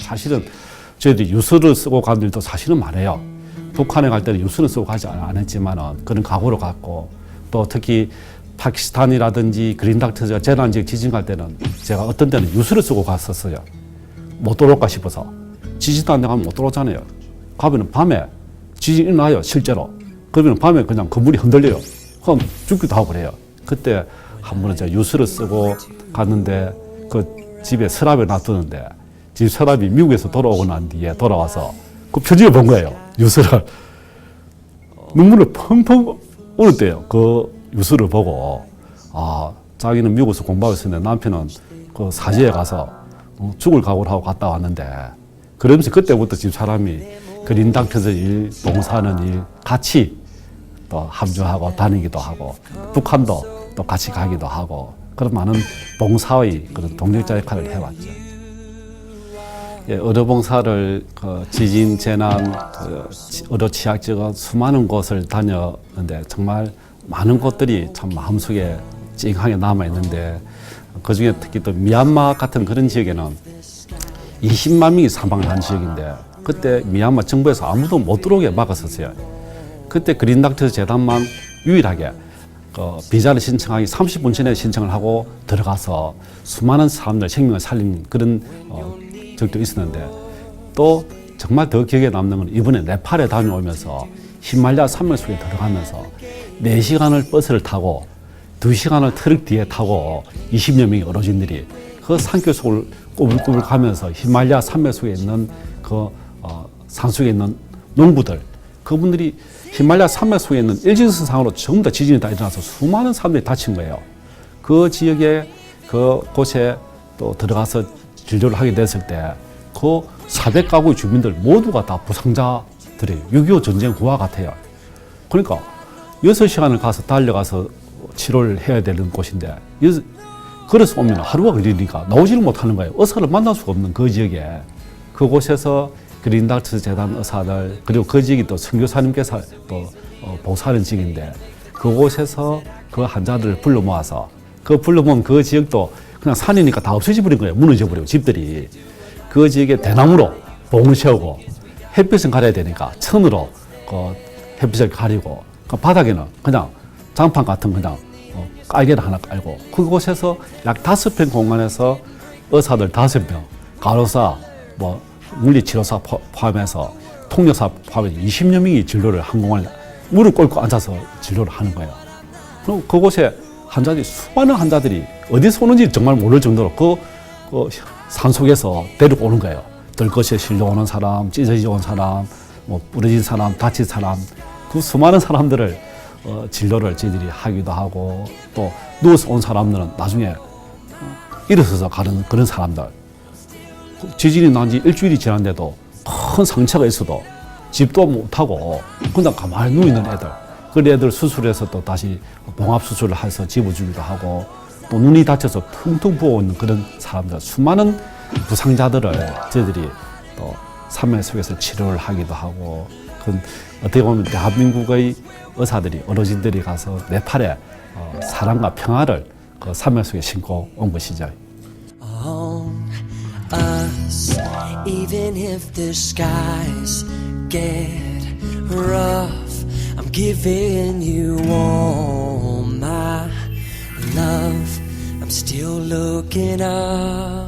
사실은 저희들이 유서를 쓰고 간 일도 사실은 많아요. 북한에 갈 때는 유서는 쓰고 가지 않았지만은 그런 각오로 갔고 또 특히 파키스탄이라든지 그린닥터즈가 재난지역 지진 갈 때는 제가 어떤 때는 유서를 쓰고 갔었어요. 못 돌아올까 싶어서 지진도 안 나가면 못 돌아오잖아요. 가면은 밤에 지진 일어나요 실제로. 그러면 밤에 그냥 건물이 흔들려요. 그럼 죽기도 하고 그래요. 그때 한 번은 제가 유서를 쓰고 갔는데 그 집에 서랍에 놔두는데 집 서랍이 미국에서 돌아오고 난 뒤에 돌아와서 그 표지를 본 거예요. 유서를. 눈물을 펑펑 울었대요. 그 유서를 보고 아 자기는 미국에서 공부하고 있었는데 남편은 그 사지에 가서 어, 죽을 각오를 하고 갔다 왔는데 그러면서 그때부터 집 사람이 그 린당터서 일, 봉사하는 일 같이 또 합주하고 다니기도 하고 북한도 또 같이 가기도 하고 그런 많은 봉사의 그런 동력자 역할을 해왔죠. 예, 의료봉사를 그 지진 재난 그 치- 의료 취약 지역 수많은 곳을 다녔는데 정말 많은 곳들이 참 마음속에 찡하게 남아 있는데 그 중에 특히 또 미얀마 같은 그런 지역에는 20만 명이 사망을 한 지역인데 그때 미얀마 정부에서 아무도 못 들어오게 막았었어요. 그때 그린닥터 재단만 유일하게 그 비자를 신청하기 30분 전에 신청을 하고 들어가서 수많은 사람들 생명을 살린 그런 어, 적도 있었는데 또 정말 더 기억에 남는 건 이번에 네팔에 다녀오면서 히말라야 산맥 속에 들어가면서 4시간을 버스를 타고 2시간을 트럭 뒤에 타고 20여 명의 어르신들이 그 산길 속을 꼬불꼬불 가면서 히말라야 산맥 속에 있는 그 어, 산속에 있는 농부들 그분들이 히말라야 산맥 속에 있는 일직선 상으로 전부 다 지진이 다 일어나서 수많은 사람들이 다친 거예요. 그 지역에 그 곳에 또 들어가서 진료를 하게 됐을 때 그 400 가구의 주민들 모두가 다 부상자들이에요. 6.25 전쟁 후와 같아요. 그러니까 6시간을 가서 달려가서 치료를 해야 되는 곳인데 여- 걸어서 오면 하루가 걸리니까 나오지를 못하는 거예요. 의사를 만날 수가 없는 그 지역에 그곳에서 그린닥터 재단 의사들 그리고 그 지역이 또 선교사님께서 또 어, 보사하는 지역인데 그곳에서 그 환자들을 불러 모아서 그 불러 모은 그 지역도 그냥 산이니까 다 없어져 버린 거예요. 무너져 버리고 집들이 그 지역에 대나무로 봉을 세우고 햇빛은 가려야 되니까 천으로 그 햇빛을 가리고 그 바닥에는 그냥 장판 같은 그냥 어, 깔개를 하나 깔고 그곳에서 약 다섯 평 공간에서 의사들 다섯 명, 간호사, 뭐 물리치료사 포- 포함해서 통역사 포함해서 20여 명이 진료를 한 공간에 무릎 꿇고 앉아서 진료를 하는 거예요. 그럼 그곳에 환자들이 수많은 환자들이 어디서 오는지 정말 모를 정도로 그, 그 산속에서 데리고 오는 거예요. 들것에 실려오는 사람, 찢어져 온 사람, 뭐 부러진 사람, 다친 사람, 그 수많은 사람들을 어, 진료를 저희들이 하기도 하고 또 누워서 온 사람들은 나중에 어, 일어서서 가는 그런 사람들. 그 지진이 난 지 일주일이 지났는데도 큰 상처가 있어도 집도 못하고 그냥 가만히 누워있는 애들. 그 애들 수술해서 또 다시 봉합 수술을 해서 집어주기도 하고 또 눈이 다쳐서 퉁퉁 부어있는 그런 사람들 수많은 부상자들을 저희들이 또 산맥 속에서 치료를 하기도 하고 그 어떻게 보면 대한민국의 의사들이 어르신들이 가서 네팔에 어, 사랑과 평화를 그 산맥 속에 심고 온 것이죠. us, even if the skies get rough. Giving you all my love. I'm still looking up.